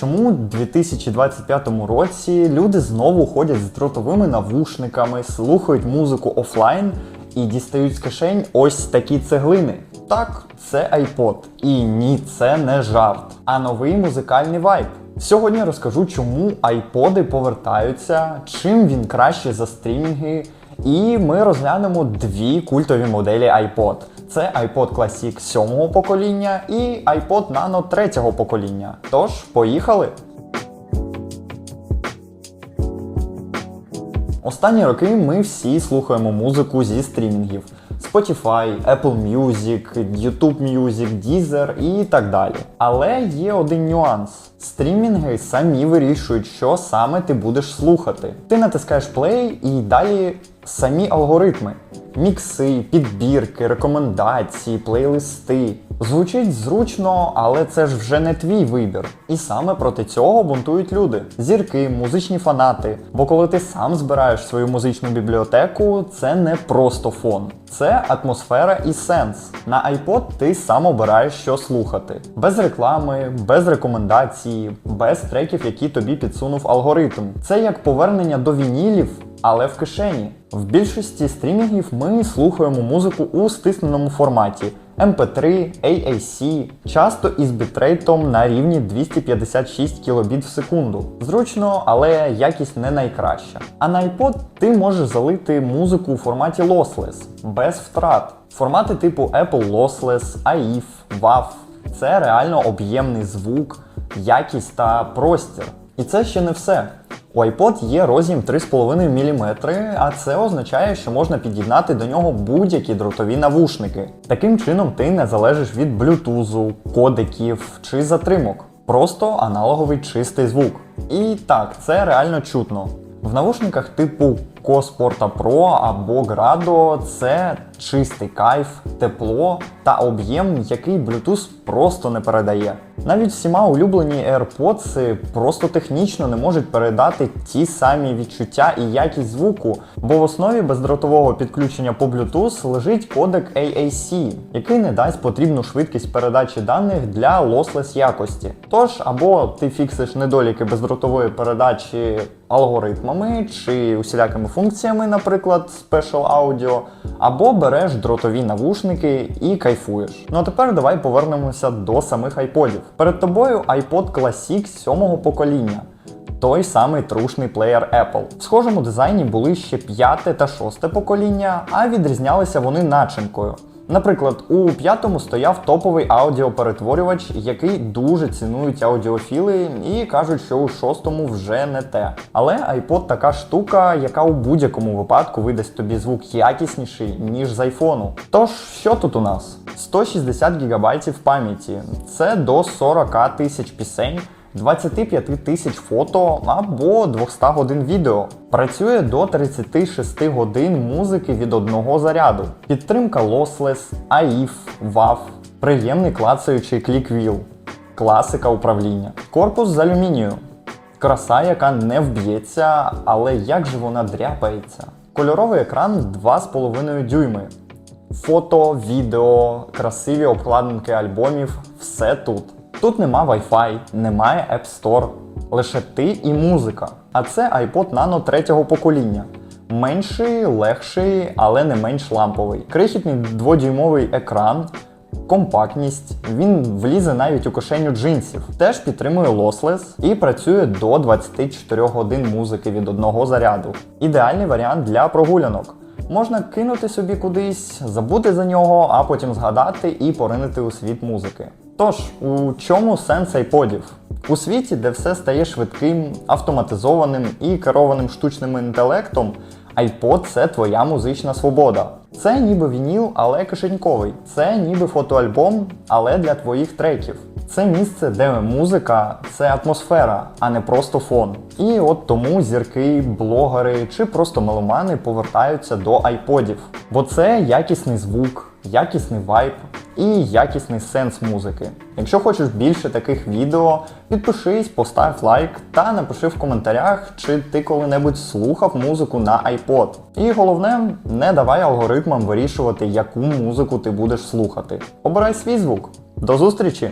Чому у 2025 році люди знову ходять з дротовими навушниками, слухають музику офлайн і дістають з кишень ось такі цеглини? Так, це iPod. І ні, це не жарт, а новий музикальний вайб. Сьогодні розкажу, чому айподи повертаються, чим він краще за стрімінги. І ми розглянемо дві культові моделі iPod. Це iPod Classic 7 покоління і iPod Nano 3 покоління. Тож, поїхали! Останні роки ми всі слухаємо музику зі стрімінгів: Spotify, Apple Music, YouTube Music, Deezer і так далі. Але є один нюанс: стрімінги самі вирішують, що саме ти будеш слухати. Ти натискаєш play і далі самі алгоритми. Мікси, підбірки, рекомендації, плейлисти. Звучить зручно, але це ж вже не твій вибір. І саме проти цього бунтують люди: зірки, музичні фанати. Бо коли ти сам збираєш свою музичну бібліотеку, це не просто фон, це атмосфера і сенс. На iPod ти сам обираєш, що слухати. Без реклами, без рекомендацій, без треків, які тобі підсунув алгоритм. Це як повернення до вінілів але в кишені. В більшості стрімінгів ми слухаємо музику у стисненому форматі MP3, AAC, часто із бітрейтом на рівні 256 кбіт в секунду. Зручно, але якість не найкраща. А на iPod ти можеш залити музику у форматі lossless, без втрат. Формати типу Apple Lossless, AIF, WAV це реально об'ємний звук, якість та простір. І це ще не все. У iPod є розім 3,5 мм, а це означає, що можна під'єднати до нього будь-які дротові навушники. Таким чином ти не залежиш від блютузу, кодеків чи затримок. Просто аналоговий чистий звук. І так, це реально чутно. В навушниках типу Cosporta Pro або Grado це чистий кайф, тепло та об'єм, який Bluetooth просто не передає. Навіть всіма улюблені AirPods просто технічно не можуть передати ті самі відчуття і якість звуку, бо в основі бездротового підключення по Bluetooth лежить кодек AAC, який не дасть потрібну швидкість передачі даних для lossless якості. Тож, або ти фіксиш недоліки бездротової передачі алгоритмами чи усілякими функціями, наприклад, Special Audio, або береш дротові навушники і кайфуєш. Ну а тепер давай повернемося до самих айподів. Перед тобою iPod Classic 7 покоління. Той самий трушний плеєр Apple. В схожому дизайні були ще п'яте та шосте покоління, а відрізнялися вони начинкою. Наприклад, у п'ятому стояв топовий аудіоперетворювач, який дуже цінують аудіофіли і кажуть, що у шостому вже не те. Але iPod така штука, яка у будь-якому випадку видасть тобі звук якісніший, ніж з айфону. Тож, що тут у нас? 160 ГБ пам'яті, це до 40 тисяч пісень. 25 тисяч фото або 200 годин відео. Працює до 36 годин музики від одного заряду. Підтримка Lossless, AIF, WAV, приємний клацаючий клік-віл, класика управління. Корпус з алюмінію. Краса, яка не вб'ється, але як же вона дряпається. Кольоровий екран 2,5 дюйми. Фото, відео, красиві обкладинки альбомів все тут. Тут нема Wi-Fi, немає App Store, лише ти і музика. А це iPod Nano третього покоління. Менший, легший, але не менш ламповий. Крихітний дводюймовий екран, компактність. Він влізе навіть у кишеню джинсів. Теж підтримує Lossless і працює до 24 годин музики від одного заряду. Ідеальний варіант для прогулянок. Можна кинути собі кудись, забути за нього, а потім згадати і поринити у світ музики. Тож, у чому сенс айподів? У світі, де все стає швидким, автоматизованим і керованим штучним інтелектом, iPod – це твоя музична свобода. Це ніби вініл, але кишеньковий. Це ніби фотоальбом, але для твоїх треків. Це місце, де музика це атмосфера, а не просто фон. І от тому зірки, блогери чи просто меломани повертаються до айподів. Бо це якісний звук, якісний вайб і якісний сенс музики. Якщо хочеш більше таких відео, підпишись, постав лайк та напиши в коментарях, чи ти коли-небудь слухав музику на iPod. І головне, не давай алгоритмам вирішувати, яку музику ти будеш слухати. Обирай свій звук. До зустрічі!